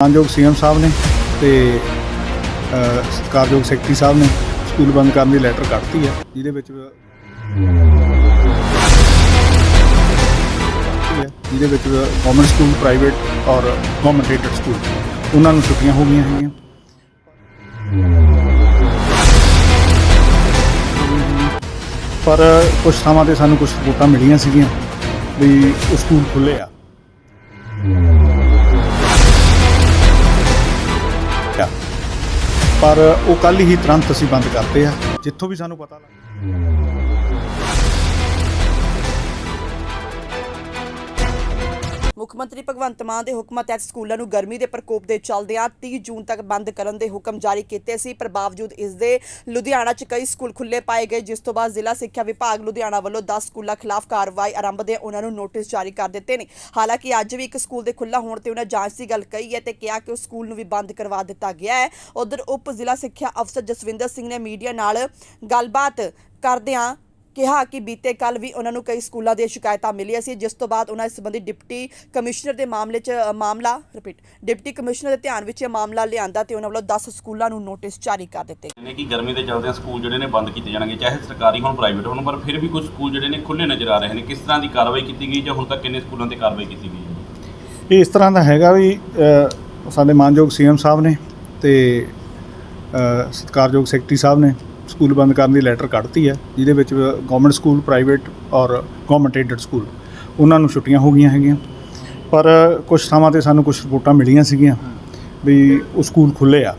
ਮਾਨਯੋਗ ਸੀਐਮ ਸਾਹਿਬ ਨੇ ਤੇ ਅ, ਸੈਕਟਰੀ ਸਾਹਿਬ ਨੇ ਸਕੂਲ ਬੰਦ ਕਰਨ ਦੀ ਲੈਟਰ ਕੱਢਤੀ ਹੈ ਜਿਹਦੇ ਵਿੱਚ ਜਿਹਦੇ ਵਿੱਚ ਗਵਰਨਮੈਂਟ ਸਕੂਲ ਪ੍ਰਾਈਵੇਟ ਔਰ ਗਵਰਨਮੈਂਟ ਏਡਡ ਸਕੂਲ ਉਹਨਾਂ ਨੂੰ ਛੁੱਟੀਆਂ ਹੋ ਗਈਆਂ ਹੈਗੀਆਂ। ਪਰ ਕੁਝ ਥਾਵਾਂ ਤੇ ਸਾਨੂੰ ਕੁਝ ਰਿਪੋਰਟਾਂ ਮਿਲੀਆਂ ਸੀਗੀਆਂ ਵੀ ਉਹ ਸਕੂਲ ਖੁੱਲੇ ਆ। ਆ। ਪਰ ਉਹ ਕੱਲ ਹੀ ਤੁਰੰਤ ਅਸੀਂ ਬੰਦ ਕਰਤੇ ਆ ਜਿੱਥੋਂ ਵੀ ਸਾਨੂੰ ਪਤਾ ਲੱਗਾ ਮੁੱਖ ਮੰਤਰੀ ਭਗਵੰਤ ਮਾਨ ਦੇ ਹੁਕਮਾਂ ਤਹਿਤ ਸਕੂਲਾਂ ਨੂੰ ਗਰਮੀ ਦੇ ਪ੍ਰਕੋਪ ਦੇ ਚੱਲਦਿਆਂ 30 ਜੂਨ ਤੱਕ ਬੰਦ ਕਰਨ ਦੇ ਹੁਕਮ ਜਾਰੀ ਕੀਤੇ ਸੀ। ਪਰ ਬਾਵਜੂਦ ਇਸ ਦੇ ਲੁਧਿਆਣਾ 'ਚ ਕਈ ਸਕੂਲ ਖੁੱਲੇ ਪਾਏ ਗਏ, ਜਿਸ ਤੋਂ ਬਾਅਦ ਜ਼ਿਲ੍ਹਾ ਸਿੱਖਿਆ ਵਿਭਾਗ ਲੁਧਿਆਣਾ ਵੱਲੋਂ 10 ਸਕੂਲਾਂ ਖਿਲਾਫ ਕਾਰਵਾਈ ਆਰੰਭਦੇ ਉਹਨਾਂ ਨੂੰ ਨੋਟਿਸ ਜਾਰੀ ਕਰ ਦਿੱਤੇ ਨੇ। ਹਾਲਾਂਕਿ ਅੱਜ ਵੀ ਇੱਕ ਸਕੂਲ ਦੇ ਖੁੱਲਾ ਹੋਣ ਤੇ ਉਹਨਾਂ ਜਾਂਚ ਦੀ ਗੱਲ ਕਹੀ ਹੈ ਤੇ ਕਿਹਾ ਕਿ ਉਸ ਸਕੂਲ ਨੂੰ ਵੀ ਬੰਦ ਕਰਵਾ ਦਿੱਤਾ ਗਿਆ ਹੈ। ਉਧਰ ਉਪ ਜ਼ਿਲ੍ਹਾ ਸਿੱਖਿਆ ਅਫਸਰ ਜਸਵਿੰਦਰ ਸਿੰਘ ਨੇ ਮੀਡੀਆ ਨਾਲ ਗੱਲਬਾਤ ਕਰਦਿਆਂ ਕਿਹਾ ਕਿ ਬੀਤੇ ਕੱਲ ਵੀ ਉਹਨਾਂ ਨੂੰ ਕਈ ਸਕੂਲਾਂ ਦੀਆਂ ਸ਼ਿਕਾਇਤਾਂ ਮਿਲੀਆਂ ਸੀ ਜਿਸ ਤੋਂ ਬਾਅਦ ਉਹਨਾਂ ਇਸ ਸੰਬੰਧੀ ਡਿਪਟੀ ਕਮਿਸ਼ਨਰ ਦੇ ਮਾਮਲੇ 'ਚ ਮਾਮਲਾ ਰਿਪੀਟ ਡਿਪਟੀ ਕਮਿਸ਼ਨਰ ਦੇ ਧਿਆਨ ਵਿੱਚ ਇਹ ਮਾਮਲਾ ਲਿਆਂਦਾ ਤੇ ਉਹਨਾਂ ਵੱਲੋਂ 10 ਸਕੂਲਾਂ ਨੂੰ ਨੋਟਿਸ ਜਾਰੀ ਕਰ ਦਿੱਤੇ। ਨੇ ਕਿ ਗਰਮੀ ਦੇ ਚੱਲਦੇ ਸਕੂਲ ਜਿਹੜੇ ਨੇ ਬੰਦ ਕੀਤੇ ਜਾਣਗੇ ਚਾਹੇ ਸਰਕਾਰੀ ਹੋਣ ਪ੍ਰਾਈਵੇਟ ਹੋਣ ਪਰ ਫਿਰ ਵੀ ਕੁਝ ਸਕੂਲ ਜਿਹੜੇ ਨੇ ਖੁੱਲੇ ਨਜ਼ਰ ਆ ਰਹੇ ਨੇ। ਕਿਸ ਤਰ੍ਹਾਂ ਦੀ ਕਾਰਵਾਈ ਕੀਤੀ ਗਈ ਜਾਂ ਹੁਣ ਤੱਕ ਕਿੰਨੇ ਸਕੂਲਾਂ ਤੇ ਕਾਰਵਾਈ ਕੀਤੀ ਗਈ ਹੈ? ਇਹ ਇਸ ਤਰ੍ਹਾਂ ਦਾ ਹੈਗਾ ਵੀ ਸਾਡੇ ਮਾਨਯੋਗ ਸੀਐਮ ਸਾਹਿਬ ਨੇ ਤੇ ਸਤਿਕਾਰਯੋਗ ਸੈਕਟਰੀ ਸਾਹਿਬ ਨੇ ਸਕੂਲ ਬੰਦ ਕਰਨ ਦੀ ਲੈਟਰ ਕੱਢਤੀ ਹੈ ਜਿਹਦੇ ਵਿੱਚ ਗਵਰਨਮੈਂਟ ਸਕੂਲ ਪ੍ਰਾਈਵੇਟ ਔਰ ਗਵਰਨਮੈਂਟ ਏਡਡ ਸਕੂਲ ਉਹਨਾਂ ਨੂੰ ਛੁੱਟੀਆਂ ਹੋ ਗਈਆਂ ਹੈਗੀਆਂ। ਪਰ ਕੁਝ ਥਾਵਾਂ ਤੇ ਸਾਨੂੰ ਕੁਝ ਰਿਪੋਰਟਾਂ ਮਿਲੀਆਂ ਸੀਗੀਆਂ ਵੀ ਉਹ ਸਕੂਲ ਖੁੱਲੇ ਆ।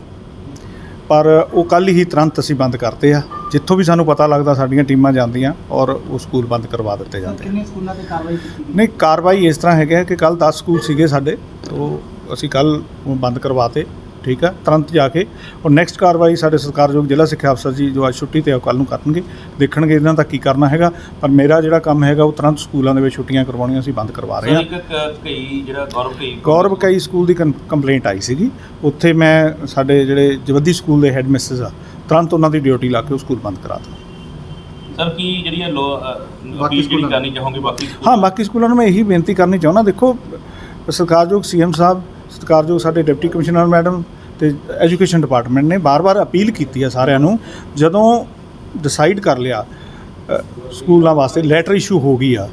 ਪਰ ਉਹ ਕੱਲ ਹੀ ਤੁਰੰਤ ਅਸੀਂ ਬੰਦ ਕਰਤੇ ਆ। ਜਿੱਥੋਂ ਵੀ ਸਾਨੂੰ ਪਤਾ ਲੱਗਦਾ ਸਾਡੀਆਂ ਟੀਮਾਂ ਜਾਂਦੀਆਂ ਔਰ ਉਹ ਸਕੂਲ ਬੰਦ ਕਰਵਾ ਦਿੱਤੇ ਜਾਂਦੇ ਕਿੰਨੇ ਸਕੂਲਾਂ ਤੇ ਕਾਰਵਾਈ ਕੀਤੀ ਨਹੀਂ ਕਾਰਵਾਈ ਇਸ ਤਰ੍ਹਾਂ ਹੈਗਾ ਕਿ ਕੱਲ 10 ਸਕੂਲ ਸੀਗੇ ਸਾਡੇ ਉਹ ਅਸੀਂ ਕੱਲ ਬੰਦ ਕਰਵਾਤੇ। ਠੀਕ ਆ? ਤੁਰੰਤ ਜਾ ਕੇ ਔਰ ਨੈਕਸਟ ਕਾਰਵਾਈ ਸਾਡੇ ਸਰਕਾਰਯੋਗ ਜ਼ਿਲ੍ਹਾ ਸਿੱਖਿਆ ਅਫਸਰ ਜੀ ਜੋ ਅੱਜ ਛੁੱਟੀ ਤੇ ਆ ਕੱਲ ਨੂੰ ਕਰਨਗੇ। ਦੇਖਣਗੇ ਇਹਨਾਂ ਦਾ ਕੀ ਕਰਨਾ ਹੈਗਾ ਪਰ ਮੇਰਾ ਜਿਹੜਾ ਕੰਮ ਹੈਗਾ ਉਹ ਤੁਰੰਤ ਸਕੂਲਾਂ ਦੇ ਵਿੱਚ ਛੁੱਟੀਆਂ ਕਰਵਾਉਣੀਆਂ ਅਸੀਂ ਬੰਦ ਕਰਵਾ ਰਹੇ ਹਾਂ। ਕਈ ਜਿਹੜਾ ਗੌਰਵ ਕਈ ਗੌਰਵ ਕਈ ਸਕੂਲ ਦੀ ਕੰਪਲੇਂਟ ਆਈ ਸੀਗੀ। ਉੱਥੇ ਮੈਂ ਸਾਡੇ ਜਿਹੜੇ ਜਵੱਦੀ ਸਕੂਲ ਦੇ ਹੈੱਡ ਮਿਸਸ ਆ ਤੁਰੰਤ ਉਹਨਾਂ ਦੀ ਡਿਊਟੀ ਲਾ ਕੇ ਉਹ ਸਕੂਲ ਬੰਦ ਕਰਾ ਦਿੱਤਾ। ਸਰ ਕੀ ਜਿਹੜੀ ਬਾਕੀ ਅਪੀਲ ਜਿਹੜੀ ਸਕੂਲਾਂ ਕਰਨੀ ਚਾਹੋਗੇ ਬਾਕੀ ਸਕੂਲ ਹਾਂ ਬਾਕੀ ਸਕੂਲਾਂ ਨੂੰ ਮੈਂ ਇਹੀ ਬੇਨਤੀ ਕਰਨੀ ਚਾਹੁੰਦਾ ਦੇਖੋ ਸਰਕਾਰਯੋਗ ਸੀਐਮ ਸਾਹਿਬ ਸਤਿਕਾਰਯੋਗ ਸਾਡੇ ਡਿਪਟੀ ਕਮਿਸ਼ਨਰ ਮੈਡਮ ਤੇ ਐਜੂਕੇਸ਼ਨ ਡਿਪਾਰਟਮੈਂਟ ਨੇ ਬਾਰ-ਬਾਰ ਅਪੀਲ ਕੀਤੀ ਹੈ ਸਾਰਿਆਂ ਨੂੰ, ਜਦੋਂ ਡਿਸਾਈਡ ਕਰ ਲਿਆ ਸਕੂਲਾਂ ਵਾਸਤੇ ਲੈਟਰ ਇਸ਼ੂ ਹੋ ਗਈ ਆ,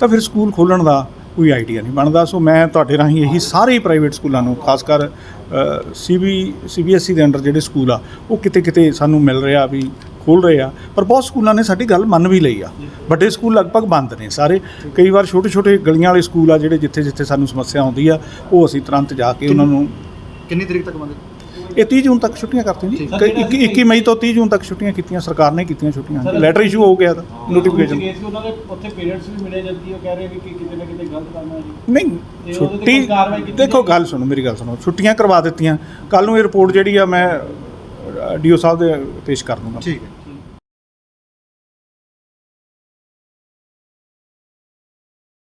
ਤਾਂ ਫਿਰ ਸਕੂਲ ਖੋਲਣ ਦਾ ਕੋਈ ਆਈਡੀਆ ਨਹੀਂ ਬਣਦਾ। ਸੋ ਮੈਂ ਤੁਹਾਡੇ ਰਾਹੀਂ ਇਹੀ ਸਾਰੇ ਪ੍ਰਾਈਵੇਟ ਸਕੂਲਾਂ ਨੂੰ, ਖਾਸ ਕਰ ਸੀਬੀ ਸੀਬੀਐਸਈ ਦੇ ਅੰਡਰ ਜਿਹੜੇ ਸਕੂਲ ਆ, ਉਹ ਕਿਤੇ ਕਿਤੇ ਸਾਨੂੰ ਮਿਲ ਰਿਹਾ ਵੀ ਖੋਲ ਰਹੇ ਆ ਪਰ ਬਹੁਤ ਸਕੂਲਾਂ ਨੇ ਸਾਡੀ ਗੱਲ ਮੰਨ ਵੀ ਲਈ ਆ। ਵੱਡੇ ਸਕੂਲ ਲਗਭਗ ਬੰਦ ਨੇ ਸਾਰੇ। ਕਈ ਵਾਰ ਛੋਟੇ ਛੋਟੇ ਗਲੀਆਂ ਵਾਲੇ ਸਕੂਲ ਆ ਜਿਹੜੇ ਜਿੱਥੇ ਜਿੱਥੇ ਸਾਨੂੰ ਸਮੱਸਿਆ ਆਉਂਦੀ ਆ ਉਹ ਅਸੀਂ ਤੁਰੰਤ ਜਾ ਕੇ ਉਹਨਾਂ ਨੂੰ ਕਿੰਨੀ ਤਰੀਕ ਤੱਕ ਬੰਦ? ਇਹ 30 ਜੂਨ ਤੱਕ ਛੁੱਟੀਆਂ ਕਰਤੀਆਂ ਜੀ। ਠੀਕ। ਕਈ- ਇੱਕੀ 21 ਮਈ ਤੋਂ 30 ਜੂਨ ਤੱਕ ਛੁੱਟੀਆਂ ਕੀਤੀਆਂ ਸਰਕਾਰ ਨੇ ਕੀਤੀਆਂ ਛੁੱਟੀਆਂ। ਲੈਟਰ ਇਸ਼ੂ ਹੋ ਗਿਆ ਤਾਂ ਨੋਟੀਫਿਕੇਸ਼ਨ ਉਹਨਾਂ ਦੇ ਉੱਥੇ ਪੇਰੈਂਟਸ ਵੀ ਮਿਲੇ ਜਦਕਿ ਉਹ ਕਹਿ ਰਹੇ ਕਿ ਕਿਤੇ ਨਾ ਕਿਤੇ ਗਲਤ ਕੰਮ ਹੈ ਜੀ। ਨਹੀਂ ਛੁੱਟੀ ਦੇਖੋ? ਗੱਲ ਸੁਣੋ ਮੇਰੀ ਗੱਲ ਸੁਣੋ। ਛੁੱਟੀਆਂ ਕਰਵਾ ਦਿੱਤੀਆਂ। ਕੱਲ ਨੂੰ ਇਹ ਰਿਪੋਰਟ ਜਿਹੜੀ ਆ ਮੈਂ ਡੀਓ ਸਾਹਿਬ ਦੇ ਪੇਸ਼ ਕਰ ਦੂੰਗਾ। ਠੀਕ ਹੈ।